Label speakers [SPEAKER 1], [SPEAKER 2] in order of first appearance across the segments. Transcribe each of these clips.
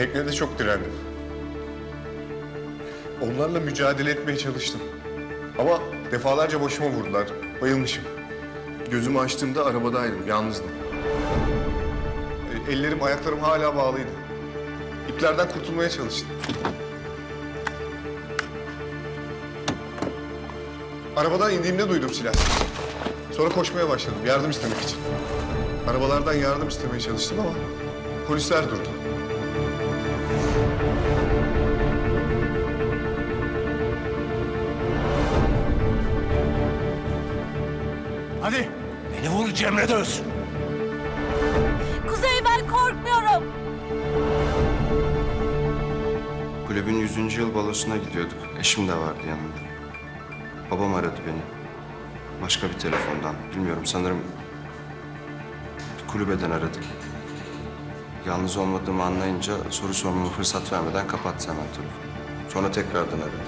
[SPEAKER 1] Teknede çok direndim. Onlarla mücadele etmeye çalıştım. Ama defalarca başıma vurdular. Bayılmışım. Gözümü açtığımda arabadaydım, yalnızdım. E, Ellerim, ayaklarım hala bağlıydı. İplerden kurtulmaya çalıştım. Arabadan indiğimde duydum silah. Sonra koşmaya başladım yardım istemek için. Arabalardan yardım istemeye çalıştım ama polisler durdu.
[SPEAKER 2] Hadi. Beni vur Cemre de ölsün.
[SPEAKER 3] Kuzey ben korkmuyorum.
[SPEAKER 4] Kulübün 100. yıl balosuna gidiyorduk. Eşim de vardı yanımda. Babam aradı beni. Başka bir telefondan. Bilmiyorum sanırım kulübeden aradı. Yalnız olmadığımı anlayınca soru sormama fırsat vermeden kapattı hemen telefonu. Sonra tekrardan aradı.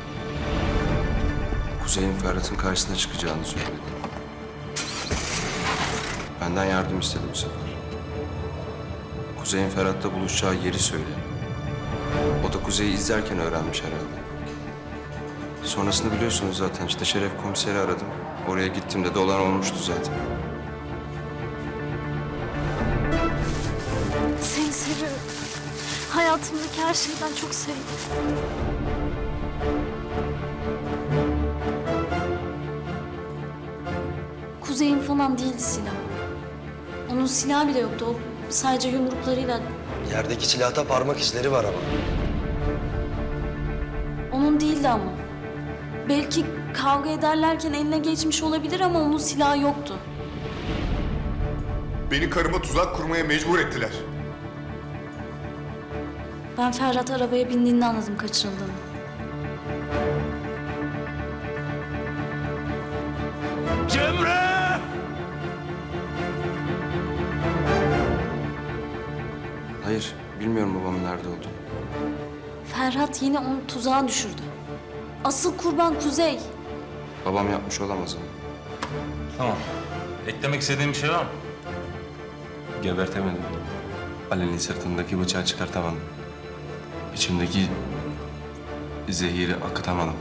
[SPEAKER 4] Kuzey'in Ferhat'ın karşısına çıkacağını söyledi. Benden yardım istedi bu sefer. Kuzey'in Ferhat'la buluşacağı yeri söyledi. O da Kuzey'i izlerken öğrenmiş herhalde. Sonrasını biliyorsunuz zaten. İşte Şeref komiseri aradım. Oraya gittiğimde de olan olmuştu zaten.
[SPEAKER 3] Seni seviyorum. Hayatımdaki her şeyden çok seviyorum. Kuzey'in falan değildi silah. Onun silahı bile yoktu. O sadece yumruklarıyla
[SPEAKER 5] Yerdeki silahta parmak izleri var ama.
[SPEAKER 3] Onun değildi ama. Belki kavga ederlerken eline geçmiş olabilir ama onun silahı yoktu.
[SPEAKER 1] Beni karıma tuzak kurmaya mecbur ettiler.
[SPEAKER 3] Ben Ferhat arabaya bindiğinde anladım kaçırıldığını.
[SPEAKER 4] Hayır, bilmiyorum babamın nerede olduğunu.
[SPEAKER 3] Ferhat yine onu tuzağa düşürdü. Asıl kurban Kuzey.
[SPEAKER 4] Babam yapmış olamaz ama.
[SPEAKER 6] Tamam. Eklemek istediğin bir şey var mı?
[SPEAKER 7] Gebertemedim. Ali'nin sırtındaki bıçağı çıkartamadım. İçimdeki zehiri akıtamadım.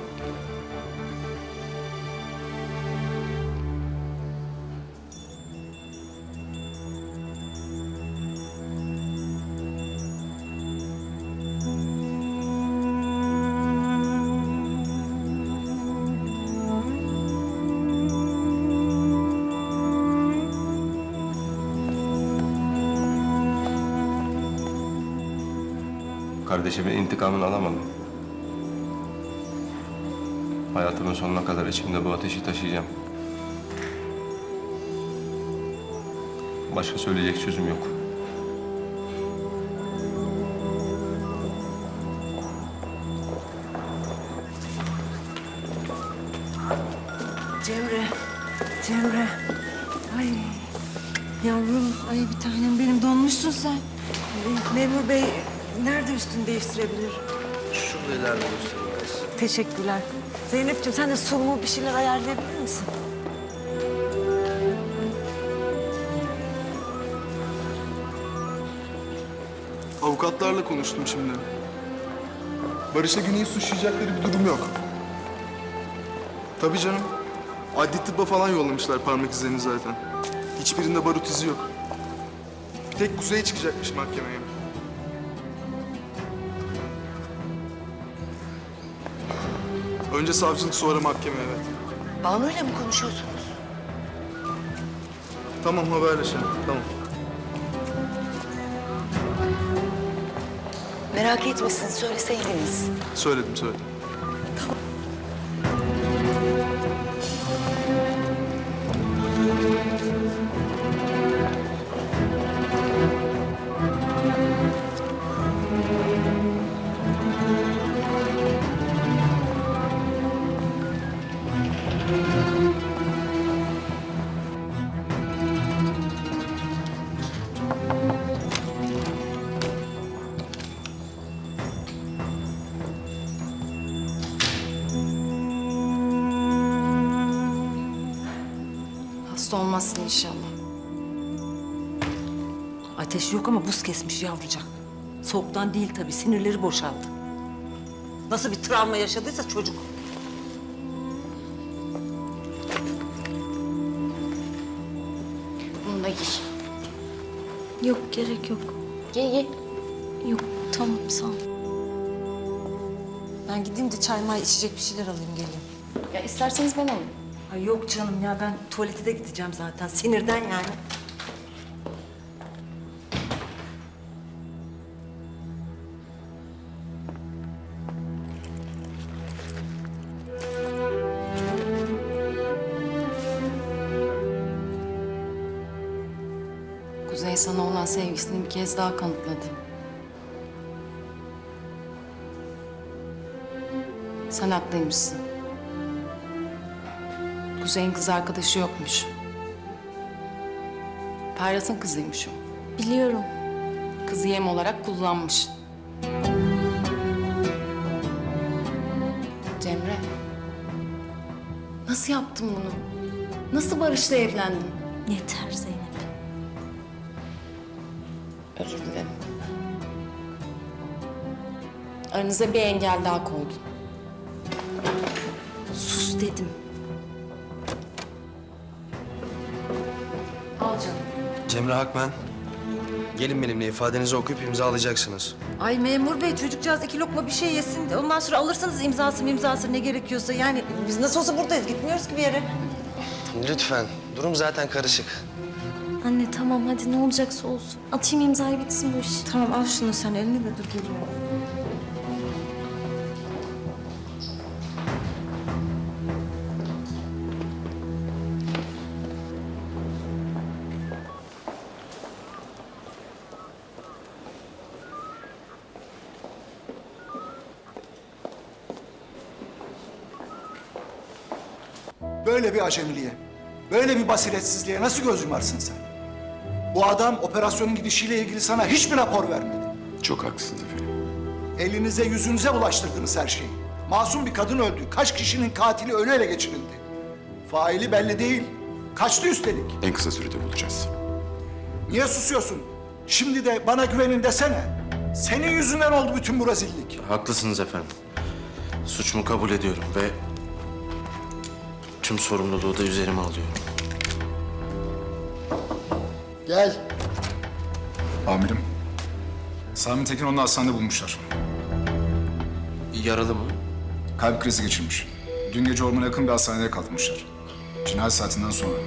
[SPEAKER 7] Kardeşimin intikamını alamadım. Hayatımın sonuna kadar içimde bu ateşi taşıyacağım. Başka söyleyecek sözüm yok.
[SPEAKER 8] Cemre, Cemre. Ay yavrum, ay bir tanem benim donmuşsun sen. Ay, Memur bey nerede üstünü değiştirebilir?
[SPEAKER 5] Şurada ileride göstereyim biraz.
[SPEAKER 8] Teşekkürler. Zeynep'ciğim sen de sulumu bir şeyler ayarlayabilir misin?
[SPEAKER 9] Avukatlarla konuştum şimdi. Barış'a Güney'i suçlayacakları bir durum yok. Tabii canım. Adli tıbba falan yollamışlar parmak izlerini zaten. Hiçbirinde barut izi yok. Bir tek Kuzey çıkacakmış mahkemeye. Önce savcılık sonra mahkeme evet.
[SPEAKER 8] Banu'yla mı konuşuyorsunuz?
[SPEAKER 9] Tamam haberleşelim. Tamam.
[SPEAKER 8] Merak etmesin söyleseydiniz.
[SPEAKER 9] Söyledim söyledim.
[SPEAKER 8] Hasta olmazsın inşallah. Ateş yok ama buz kesmiş yavrucak. Soğuktan değil tabii, sinirleri boşaldı. Nasıl bir travma yaşadıysa çocuk.
[SPEAKER 3] Bunu da giy. Yok gerek yok. Giy giy. Yok tamam sağ ol.
[SPEAKER 8] Ben gideyim de çay may içecek bir şeyler alayım geleyim.
[SPEAKER 3] Ya isterseniz ben alayım.
[SPEAKER 8] Ay yok canım ya ben tuvalete de gideceğim zaten. Sinirden yani.
[SPEAKER 10] Kuzey sana olan sevgisini bir kez daha kanıtladı. Sen haklıymışsın. Kuzey'in kız arkadaşı yokmuş. Ferhat'ın kızıymış o.
[SPEAKER 3] Biliyorum.
[SPEAKER 10] Kızı yem olarak kullanmış. Cemre. Nasıl yaptın bunu? Nasıl Barış'la evlendin?
[SPEAKER 3] Yeter Zeynep.
[SPEAKER 10] Özür dilerim. Aranıza bir engel daha koydun.
[SPEAKER 3] Sus dedim.
[SPEAKER 5] Cemre Hakmen. Gelin benimle ifadenizi okuyup imzalayacaksınız.
[SPEAKER 8] Ay memur bey çocukcağız iki lokma bir şey yesin. Ondan sonra alırsınız imzası imzası ne gerekiyorsa. Yani biz nasıl olsa buradayız. Gitmiyoruz ki bir yere.
[SPEAKER 5] Lütfen. Durum zaten karışık.
[SPEAKER 3] Anne tamam hadi ne olacaksa olsun. Atayım imzayı bitsin bu iş.
[SPEAKER 8] Tamam al şunu sen elini de dur geliyorum.
[SPEAKER 2] Böyle bir acemiliğe, böyle bir basiretsizliğe nasıl göz yumarsın sen? Bu adam operasyonun gidişiyle ilgili sana hiçbir rapor vermedi.
[SPEAKER 7] Çok haklısınız efendim.
[SPEAKER 2] Elinize yüzünüze bulaştırdınız her şeyi. Masum bir kadın öldü. Kaç kişinin katili ölü ele geçirildi. Faili belli değil. Kaçtı üstelik.
[SPEAKER 7] En kısa sürede bulacağız.
[SPEAKER 2] Niye susuyorsun? Şimdi de bana güvenin desene. Senin yüzünden oldu bütün bu rezillik.
[SPEAKER 5] Haklısınız efendim. Suçumu kabul ediyorum ve tüm sorumluluğu da üzerime alıyorum.
[SPEAKER 2] Gel.
[SPEAKER 11] Amirim. Sami Tekin onu hastanede bulmuşlar.
[SPEAKER 5] Yaralı mı?
[SPEAKER 11] Kalp krizi geçirmiş. Dün gece ormana yakın bir hastanede kaldırmışlar. Cinayet saatinden sonra.